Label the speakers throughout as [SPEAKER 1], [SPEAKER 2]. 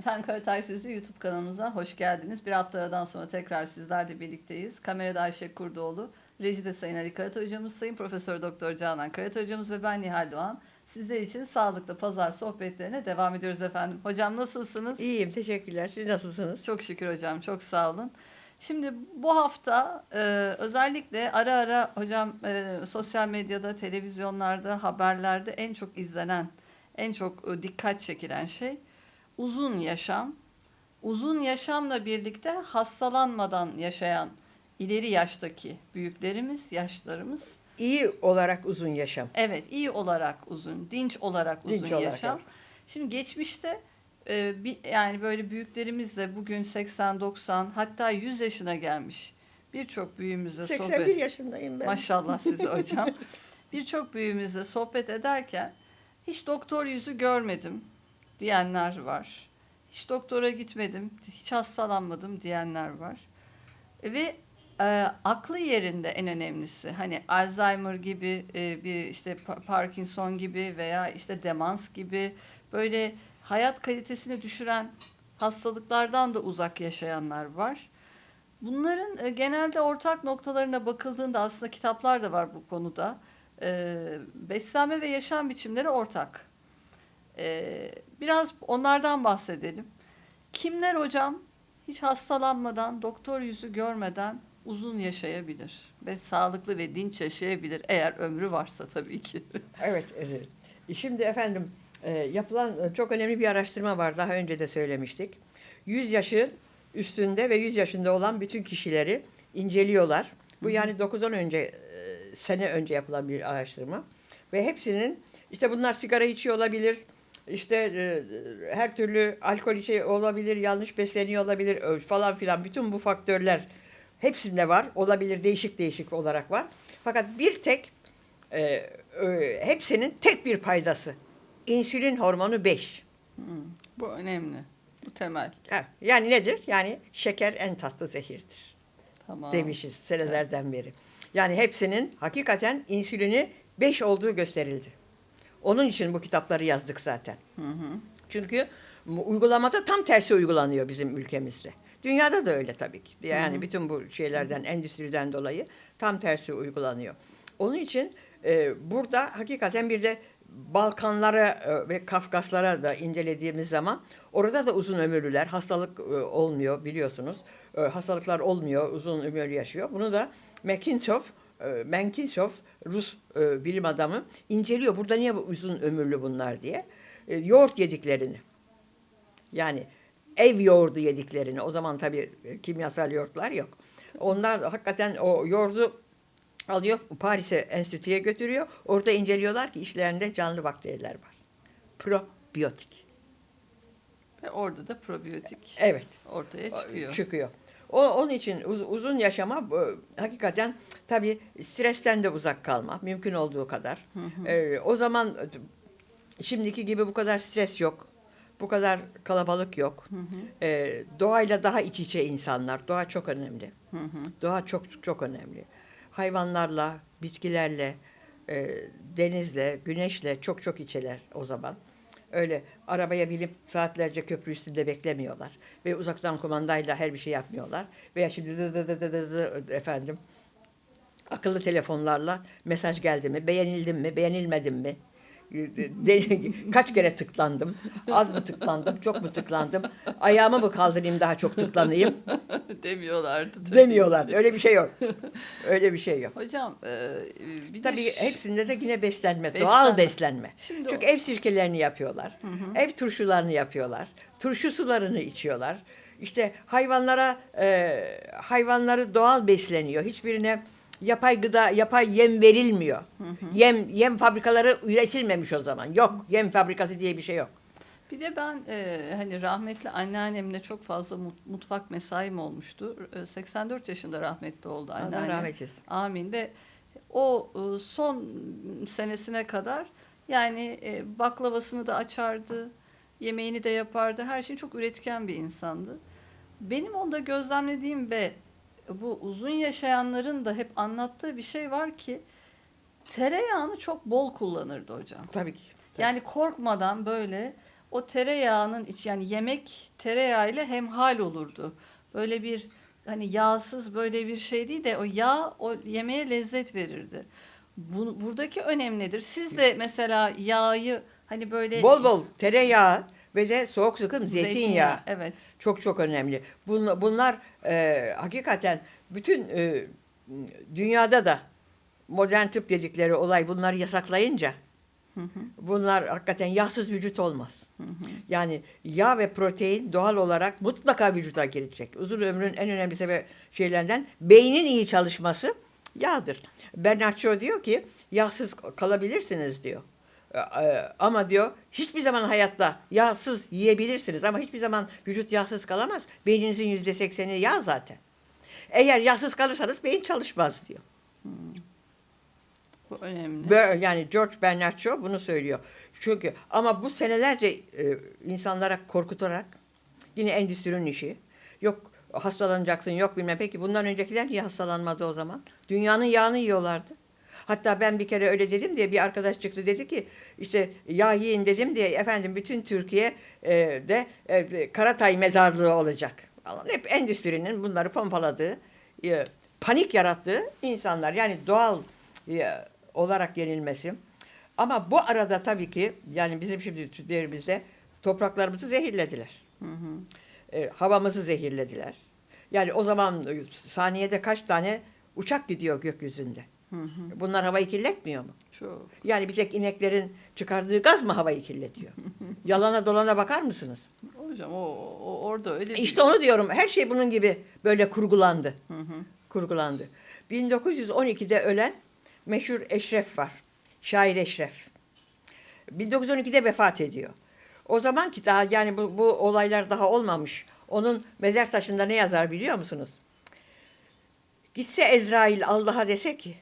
[SPEAKER 1] Efendim Karatay Sözü YouTube kanalımıza hoş geldiniz. Bir hafta aradan sonra tekrar sizlerle birlikteyiz. Kamerada Ayşe Kurdoğlu, rejide Sayın Ali Karatay Hocamız, Sayın Profesör Doktor Canan Karatay Hocamız ve ben Nihal Doğan. Sizler için sağlıklı pazar sohbetlerine devam ediyoruz efendim. Hocam nasılsınız?
[SPEAKER 2] İyiyim, teşekkürler. Siz nasılsınız?
[SPEAKER 1] Çok şükür hocam, çok sağ olun. Şimdi bu hafta e, özellikle ara ara hocam e, sosyal medyada, televizyonlarda, haberlerde en çok izlenen, en çok e, dikkat çekilen şey uzun yaşam. Uzun yaşamla birlikte hastalanmadan yaşayan ileri yaştaki büyüklerimiz, yaşlarımız
[SPEAKER 2] İyi olarak uzun yaşam.
[SPEAKER 1] Evet, iyi olarak uzun, dinç olarak uzun
[SPEAKER 2] Dinç olarak,
[SPEAKER 1] yaşam.
[SPEAKER 2] evet.
[SPEAKER 1] Şimdi geçmişte e, yani böyle büyüklerimiz de bugün 80, 90 hatta 100 yaşına gelmiş birçok büyüğümüzle
[SPEAKER 2] 81
[SPEAKER 1] sohbet
[SPEAKER 2] yaşındayım ben.
[SPEAKER 1] Maşallah size hocam. Birçok büyüğümüzle sohbet ederken hiç doktor yüzü görmedim diyenler var. Hiç doktora gitmedim, hiç hastalanmadım diyenler var. Ve e, aklı yerinde en önemlisi. Hani Alzheimer gibi e, bir işte Pa- Parkinson gibi veya işte demans gibi böyle hayat kalitesini düşüren hastalıklardan da uzak yaşayanlar var. Bunların e, genelde ortak noktalarına bakıldığında aslında kitaplar da var bu konuda. E, beslenme ve yaşam biçimleri ortak. E, biraz onlardan bahsedelim. Kimler hocam hiç hastalanmadan, doktor yüzü görmeden uzun yaşayabilir ve sağlıklı ve dinç yaşayabilir eğer ömrü varsa tabii ki.
[SPEAKER 2] Evet, evet. Şimdi efendim e, yapılan e, çok önemli bir araştırma var. Daha önce de söylemiştik. 100 yaşı üstünde ve 100 yaşında olan bütün kişileri inceliyorlar. Bu yani 9-10 önce e, sene önce yapılan bir araştırma. Ve hepsinin işte bunlar sigara içiyor olabilir. İşte e, her türlü alkol içiyor olabilir, yanlış besleniyor olabilir falan filan bütün bu faktörler hepsinde var. Olabilir değişik değişik olarak var. Fakat bir tek e, e, hepsinin tek bir paydası. İnsülin hormonu 5.
[SPEAKER 1] Hmm, bu önemli. Bu temel.
[SPEAKER 2] Yani nedir? Yani şeker en tatlı zehirdir
[SPEAKER 1] Tamam.
[SPEAKER 2] demişiz senelerden beri. Yani hepsinin hakikaten insülini 5 olduğu gösterildi. Onun için bu kitapları yazdık zaten.
[SPEAKER 1] Hı hı.
[SPEAKER 2] Çünkü uygulamada tam tersi uygulanıyor bizim ülkemizde. Dünyada da öyle tabii ki. Yani bütün bu şeylerden, endüstriden dolayı tam tersi uygulanıyor. Onun için e, burada hakikaten bir de Balkanlara e, ve Kafkaslara da incelediğimiz zaman orada da uzun ömürlüler, hastalık e, olmuyor biliyorsunuz. E, hastalıklar olmuyor, uzun ömür yaşıyor. Bunu da McKintosh, e, Menkinsof, Rus e, bilim adamı inceliyor. Burada niye bu uzun ömürlü bunlar diye. E, yoğurt yediklerini. Yani ev yoğurdu yediklerini. O zaman tabii kimyasal yoğurtlar yok. Onlar hakikaten o yoğurdu alıyor Paris'e enstitüye götürüyor. Orada inceliyorlar ki içlerinde canlı bakteriler var. Probiyotik.
[SPEAKER 1] Ve orada da probiyotik
[SPEAKER 2] Evet.
[SPEAKER 1] ortaya çıkıyor.
[SPEAKER 2] Çıkıyor. O, onun için uz- uzun yaşama bu, hakikaten tabii stresten de uzak kalma mümkün olduğu kadar. Ee, o zaman e, şimdiki gibi bu kadar stres yok. Bu kadar kalabalık yok. Ee, doğayla daha iç içe insanlar. Doğa çok önemli.
[SPEAKER 1] Hı hı.
[SPEAKER 2] Doğa çok çok önemli. Hayvanlarla, bitkilerle, e, denizle, güneşle çok çok içeler o zaman. Öyle arabaya binip saatlerce köprü üstünde beklemiyorlar. Ve uzaktan kumandayla her bir şey yapmıyorlar. Veya şimdi dı dı dı dı dı dı efendim akıllı telefonlarla mesaj geldi mi, beğenildim mi, beğenilmedim mi? De- Kaç kere tıklandım? Az mı tıklandım, çok mu tıklandım? Ayağımı mı kaldırayım daha çok tıklanayım?
[SPEAKER 1] Demiyorlardı. tabii.
[SPEAKER 2] Demiyorlar. Öyle bir şey yok. Öyle bir şey yok.
[SPEAKER 1] Hocam e, bir de
[SPEAKER 2] Tabii
[SPEAKER 1] ş-
[SPEAKER 2] hepsinde de yine beslenme,
[SPEAKER 1] Beslenme.
[SPEAKER 2] doğal beslenme.
[SPEAKER 1] Şimdi
[SPEAKER 2] Çünkü
[SPEAKER 1] o-
[SPEAKER 2] ev sirkelerini yapıyorlar. Ev turşularını yapıyorlar. Turşu sularını içiyorlar. İşte hayvanlara e, hayvanları doğal besleniyor. Hiçbirine yapay gıda, yapay yem verilmiyor. Yem yem fabrikaları üretilmemiş o zaman. Yok, yem fabrikası diye bir şey yok.
[SPEAKER 1] Bir de ben e, hani rahmetli anneannemle çok fazla mut- mutfak mesaim olmuştu. E, 84 yaşında rahmetli oldu
[SPEAKER 2] Allah
[SPEAKER 1] anneannem.
[SPEAKER 2] rahmet eylesin.
[SPEAKER 1] Amin ve o e, son senesine kadar yani e, baklavasını da açardı, yemeğini de yapardı. Her şey çok üretken bir insandı. Benim onda gözlemlediğim ve bu uzun yaşayanların da hep anlattığı bir şey var ki tereyağını çok bol kullanırdı hocam.
[SPEAKER 2] Tabii ki.
[SPEAKER 1] Yani korkmadan böyle o tereyağının iç yani yemek tereyağıyla hemhal olurdu. Böyle bir hani yağsız böyle bir şey değil de o yağ o yemeğe lezzet verirdi. Bu, buradaki önemlidir. Siz de mesela yağı hani böyle
[SPEAKER 2] Bol bol tereyağı ve de soğuk sıkım zeytinyağı.
[SPEAKER 1] Evet.
[SPEAKER 2] Çok çok önemli. Bunlar, bunlar e, hakikaten bütün e, dünyada da modern tıp dedikleri olay bunları yasaklayınca bunlar hakikaten yağsız vücut olmaz. Yani yağ ve protein doğal olarak mutlaka vücuda girecek. Uzun ömrün en önemli sebep şeylerden beynin iyi çalışması yağdır. Bernard Shaw diyor ki yağsız kalabilirsiniz diyor. E, e, Ama diyor hiçbir zaman hayatta yağsız yiyebilirsiniz ama hiçbir zaman vücut yağsız kalamaz. Beyninizin yüzde sekseni yağ zaten. Eğer yağsız kalırsanız beyin çalışmaz diyor.
[SPEAKER 1] Bu önemli.
[SPEAKER 2] Böyle- Yani George Bernard Shaw bunu söylüyor. Çünkü ama bu senelerce e, insanlara korkutarak yine endüstrinin işi. Yok hastalanacaksın yok bilmem. Peki bundan öncekiler niye hastalanmadı o zaman? Dünyanın yağını yiyorlardı. Hatta ben bir kere öyle dedim diye bir arkadaş çıktı dedi ki işte yağ yiyin dedim diye efendim bütün Türkiye e, de e, Karatay mezarlığı olacak. Falan. Hep endüstrinin bunları pompaladığı, e, panik yarattığı insanlar. Yani doğal e, olarak yenilmesi. Ama bu arada tabii ki yani bizim şimdi Türklerimizde topraklarımızı zehirlediler. E, havamızı zehirlediler. Yani o zaman e, saniyede kaç tane uçak gidiyor gökyüzünde? Bunlar havayı kirletmiyor mu?
[SPEAKER 1] Çok.
[SPEAKER 2] Yani bir tek ineklerin çıkardığı gaz mı havayı kirletiyor? Yalana dolana bakar mısınız?
[SPEAKER 1] Hocam o, o orada öyle bir-
[SPEAKER 2] İşte onu diyorum. Her şey bunun gibi böyle kurgulandı. Kurgulandı. 1912'de ölen meşhur Eşref var. Şair Eşref. 1912'de vefat ediyor. O zaman ki daha yani bu, bu olaylar daha olmamış. Onun mezar taşında ne yazar biliyor musunuz? Gitse Ezrail Allah'a dese ki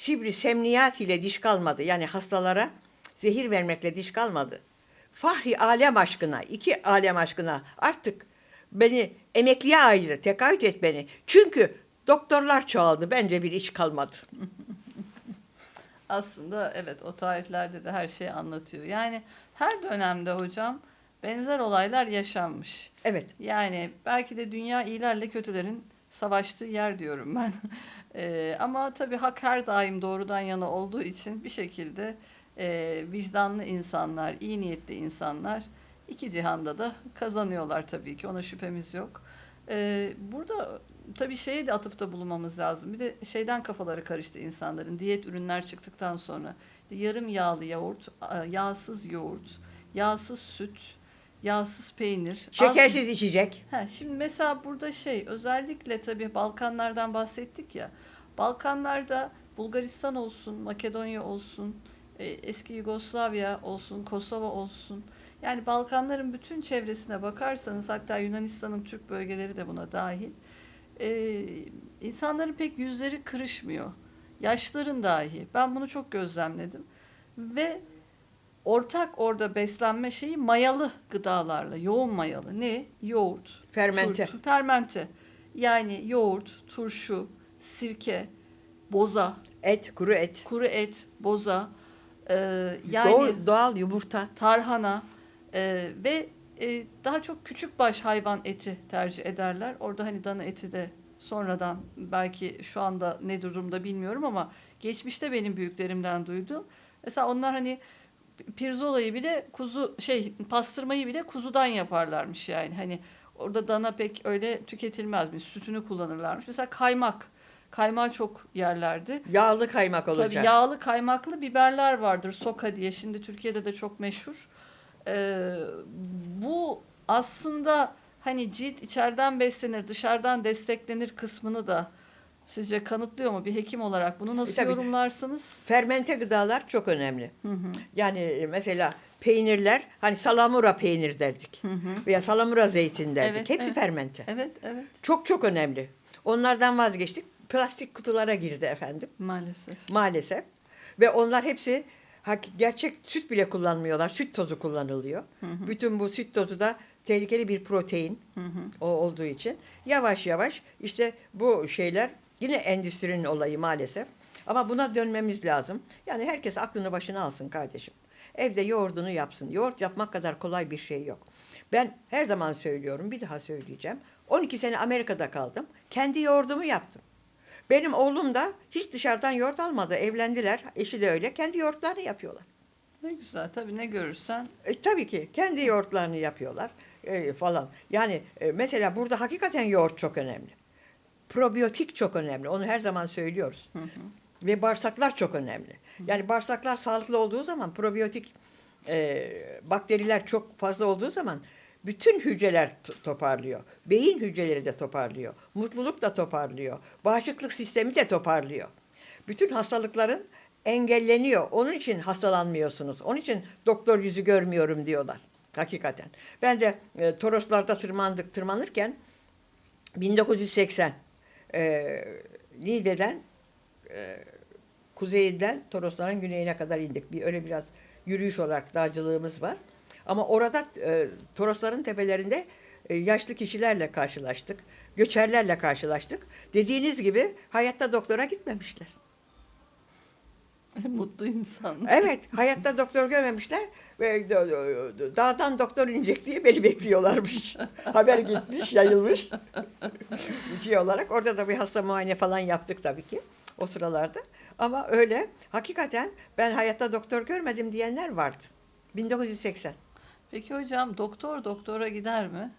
[SPEAKER 2] Şibri semniyat ile diş kalmadı. Yani hastalara zehir vermekle diş kalmadı. Fahri alem aşkına, iki alem aşkına artık beni emekliye ayrı, tekaüt et beni. Çünkü doktorlar çoğaldı. Bence bir iş kalmadı.
[SPEAKER 1] Aslında evet o tariflerde de her şeyi anlatıyor. Yani her dönemde hocam benzer olaylar yaşanmış.
[SPEAKER 2] Evet.
[SPEAKER 1] Yani belki de dünya iyilerle kötülerin savaştığı yer diyorum ben. Eee, ama tabii hak her daim doğrudan yana olduğu için bir şekilde eee, vicdanlı insanlar, iyi niyetli insanlar iki cihanda da kazanıyorlar tabii ki. Ona şüphemiz yok. Eee, burada tabii şeye de atıfta bulunmamız lazım. Bir de şeyden kafaları karıştı insanların. Diyet ürünler çıktıktan sonra yarım yağlı yoğurt, yağsız yoğurt, yağsız süt, yağsız peynir. az-
[SPEAKER 2] Şekersiz içecek.
[SPEAKER 1] Ha, şimdi mesela burada şey özellikle tabii Balkanlardan bahsettik ya. Balkanlarda Bulgaristan olsun, Makedonya olsun, e, eski Yugoslavya olsun, Kosova olsun. Yani Balkanların bütün çevresine bakarsanız hatta Yunanistan'ın Türk bölgeleri de buna dahil. E, insanların pek yüzleri kırışmıyor. Yaşların dahi. Ben bunu çok gözlemledim. Ve ortak orada beslenme şeyi mayalı gıdalarla, yoğun mayalı. Ne? Yoğurt,
[SPEAKER 2] Fermente.
[SPEAKER 1] turşu, fermente. Yani yoğurt, turşu, sirke, boza,
[SPEAKER 2] Et, kuru et.
[SPEAKER 1] kuru et, boza, e, yani
[SPEAKER 2] Doğal, doğal yumurta.
[SPEAKER 1] tarhana e, ve e, daha çok küçük baş hayvan eti tercih ederler. Orada hani dana eti de sonradan belki şu anda ne durumda bilmiyorum ama geçmişte benim büyüklerimden duydum. Mesela onlar hani pirzolayı bile kuzu şey pastırmayı bile kuzudan yaparlarmış yani. Hani orada dana pek öyle tüketilmezmiş. Sütünü kullanırlarmış. Mesela kaymak. Kaymağı çok yerlerdi.
[SPEAKER 2] Yağlı kaymak olacak.
[SPEAKER 1] Tabii yağlı kaymaklı biberler vardır. Soka diye. Şimdi Türkiye'de de çok meşhur. Ee, bu aslında hani cilt içeriden beslenir, dışarıdan desteklenir kısmını da sizce kanıtlıyor mu bir hekim olarak? Bunu nasıl
[SPEAKER 2] E, tabii.
[SPEAKER 1] yorumlarsınız?
[SPEAKER 2] Fermente gıdalar çok önemli.
[SPEAKER 1] Hı hı,
[SPEAKER 2] Yani e, mesela peynirler hani salamura peynir derdik.
[SPEAKER 1] hı hı.
[SPEAKER 2] Veya salamura zeytin derdik.
[SPEAKER 1] Evet,
[SPEAKER 2] Hepsi
[SPEAKER 1] evet.
[SPEAKER 2] fermente.
[SPEAKER 1] Evet, evet.
[SPEAKER 2] Çok çok önemli. Onlardan vazgeçtik. Plastik kutulara girdi efendim
[SPEAKER 1] Maalesef.
[SPEAKER 2] maalesef. Ve onlar hepsi gerçek süt bile kullanmıyorlar. Süt tozu kullanılıyor.
[SPEAKER 1] Hı hı,
[SPEAKER 2] Bütün bu süt tozu da tehlikeli bir protein
[SPEAKER 1] hı hı.
[SPEAKER 2] o olduğu için yavaş yavaş işte bu şeyler yine endüstrinin olayı maalesef. Ama buna dönmemiz lazım. Yani herkes aklını başına alsın kardeşim. evde yoğurdunu yapsın. Yoğurt yapmak kadar kolay bir şey yok. Ben her zaman söylüyorum, bir daha söyleyeceğim. 12 sene Amerika'da kaldım. Kendi yoğurdumu yaptım. Benim oğlum da hiç dışarıdan yoğurt almadı. Evlendiler. Eşi de öyle. Kendi yoğurtlarını yapıyorlar.
[SPEAKER 1] Ne güzel tabii ne görürsen.
[SPEAKER 2] E, tabii ki kendi yoğurtlarını yapıyorlar e, falan. Yani e, mesela burada hakikaten yoğurt çok önemli. Probiyotik çok önemli. Onu her zaman söylüyoruz.
[SPEAKER 1] Hı hı.
[SPEAKER 2] Ve bağırsaklar çok önemli. Yani bağırsaklar sağlıklı olduğu zaman probiyotik e, bakteriler çok fazla olduğu zaman bütün hücreler to- toparlıyor. Beyin hücreleri de toparlıyor. Mutluluk da toparlıyor. Bağışıklık sistemi de toparlıyor. Bütün hastalıkların engelleniyor. Onun için hastalanmıyorsunuz. Onun için doktor yüzü görmüyorum diyorlar. Hakikaten. Ben de e, Toroslarda tırmandık tırmanırken 1980 e, Niğde'den e, kuzeyinden Torosların güneyine kadar indik. Bir öyle biraz yürüyüş olarak dağcılığımız var. Ama orada e, Torosların tepelerinde e, yaşlı kişilerle karşılaştık. Göçerlerle karşılaştık. Dediğiniz gibi hayatta doktora gitmemişler.
[SPEAKER 1] Mutlu insanlar.
[SPEAKER 2] Evet, hayatta doktor görmemişler. D- d- dağdan doktor inecek diye beni bekliyorlarmış. Haber gitmiş, yayılmış. şey olarak. Orada da bir hasta muayene falan yaptık tabii ki o sıralarda. Ama öyle hakikaten ben hayatta doktor görmedim diyenler vardı. 1980.
[SPEAKER 1] Peki hocam doktor doktora gider mi?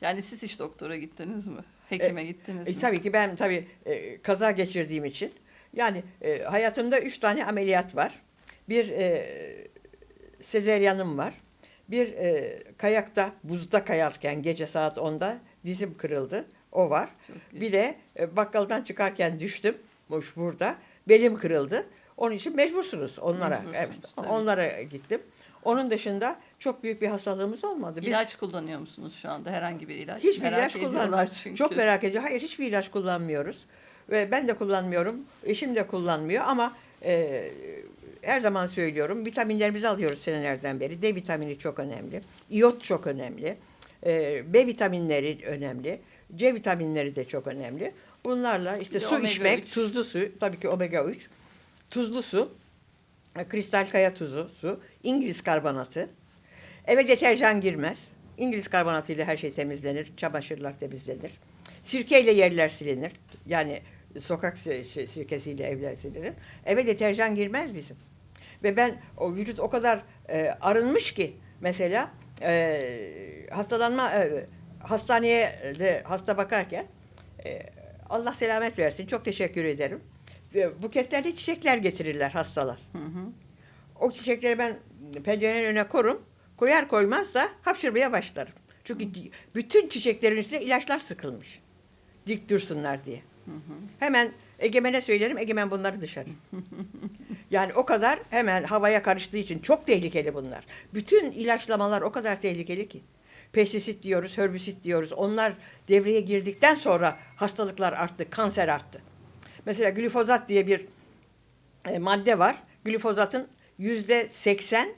[SPEAKER 1] Yani siz hiç doktora gittiniz mi? Hekime gittiniz
[SPEAKER 2] E,
[SPEAKER 1] mi?
[SPEAKER 2] tabii ki ben tabii e, kaza geçirdiğim için yani e, hayatımda üç tane ameliyat var. Bir e, sezeryanım var. Bir e, kayakta buzda kayarken gece saat 10'da dizim kırıldı. O var. Bir de e, bakkaldan çıkarken düştüm. Boş burada. Belim kırıldı. Onun için mecbursunuz onlara.
[SPEAKER 1] Mecbursunuz,
[SPEAKER 2] evet.
[SPEAKER 1] tabii.
[SPEAKER 2] Onlara gittim. Onun dışında çok büyük bir hastalığımız olmadı. Biz
[SPEAKER 1] İlaç kullanıyor musunuz şu anda? Herhangi bir ilaç?
[SPEAKER 2] Hiçbir
[SPEAKER 1] Merak
[SPEAKER 2] ilaç kullanmıyoruz.
[SPEAKER 1] çünkü.
[SPEAKER 2] Çok merak ediyor. Hayır hiçbir ilaç kullanmıyoruz. Ve ben de kullanmıyorum. Eşim de kullanmıyor ama e, her zaman söylüyorum. Vitaminlerimizi alıyoruz senelerden beri. D vitamini çok önemli. İyot çok önemli. E, B vitaminleri önemli. C vitaminleri de çok önemli. Bunlarla işte su içmek,
[SPEAKER 1] üç.
[SPEAKER 2] tuzlu su, tabii ki omega 3, tuzlu su, e, kristal kaya tuzu, su, İngiliz karbonatı. Eve deterjan girmez. İngiliz karbonatı ile her şey temizlenir. Çamaşırlar temizlenir. Sirkeyle yerler silinir. Yani sokak si- sirkesiyle evler silinir. Eve deterjan girmez bizim. Ve ben o vücut o kadar e, arınmış ki mesela e, hastalanma e, hastaneye de hasta bakarken e, Allah selamet versin. Çok teşekkür ederim. E, Buketlerle çiçekler getirirler hastalar.
[SPEAKER 1] Hı hı.
[SPEAKER 2] O çiçekleri ben pencerenin önüne korum. Koyar koymaz da hapşırmaya başlarım. Çünkü bütün çiçeklerin üstüne ilaçlar sıkılmış. Dik dursunlar diye. Hemen Egemen'e söylerim, Egemen bunları dışarı. yani o kadar hemen havaya karıştığı için çok tehlikeli bunlar. Bütün ilaçlamalar o kadar tehlikeli ki. Pestisit diyoruz, herbisit diyoruz. Onlar devreye girdikten sonra hastalıklar arttı, kanser arttı. Mesela glifozat diye bir e, madde var. Glifozatın yüzde seksen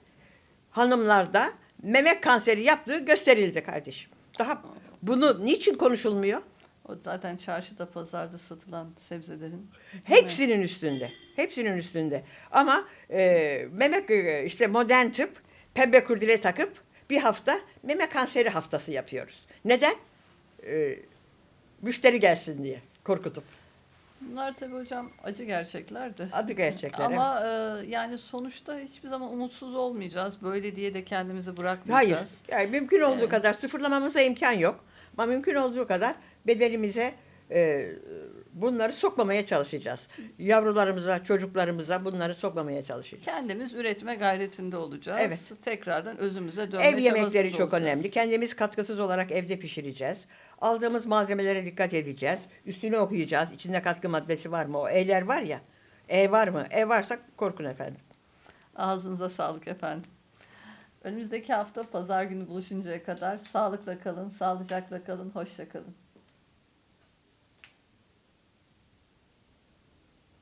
[SPEAKER 2] hanımlarda meme kanseri yaptığı gösterildi kardeşim. Daha bunu niçin konuşulmuyor?
[SPEAKER 1] O zaten çarşıda pazarda satılan sebzelerin. mi?
[SPEAKER 2] Hepsinin üstünde. Hepsinin üstünde. Ama e, meme e, işte modern tıp pembe kurdele takıp bir hafta meme kanseri haftası yapıyoruz. Neden? E, müşteri gelsin diye korkutup.
[SPEAKER 1] Bunlar tabii hocam acı gerçeklerdi.
[SPEAKER 2] Adı gerçekler. evet.
[SPEAKER 1] Ama e, yani sonuçta hiçbir zaman umutsuz olmayacağız. Böyle diye de kendimizi
[SPEAKER 2] Hayır.
[SPEAKER 1] bırakmayacağız.
[SPEAKER 2] Yani mümkün olduğu
[SPEAKER 1] Evet.
[SPEAKER 2] kadar sıfırlamamıza imkan yok. Ama mümkün olduğu kadar bedenimize e, bunları sokmamaya çalışacağız. Yavrularımıza, çocuklarımıza bunları sokmamaya çalışacağız.
[SPEAKER 1] Kendimiz üretme gayretinde olacağız.
[SPEAKER 2] Evet.
[SPEAKER 1] Tekrardan özümüze dönme
[SPEAKER 2] Ev yemekleri çok
[SPEAKER 1] olacağız.
[SPEAKER 2] önemli. Kendimiz katkısız olarak evde pişireceğiz. Aldığımız malzemelere dikkat edeceğiz. Üstünü okuyacağız. İçinde katkı maddesi var mı? O E'ler var ya. E var mı? E varsa korkun efendim.
[SPEAKER 1] Ağzınıza sağlık efendim. Önümüzdeki hafta pazar günü buluşuncaya kadar sağlıkla kalın, sağlıcakla kalın, hoşça kalın.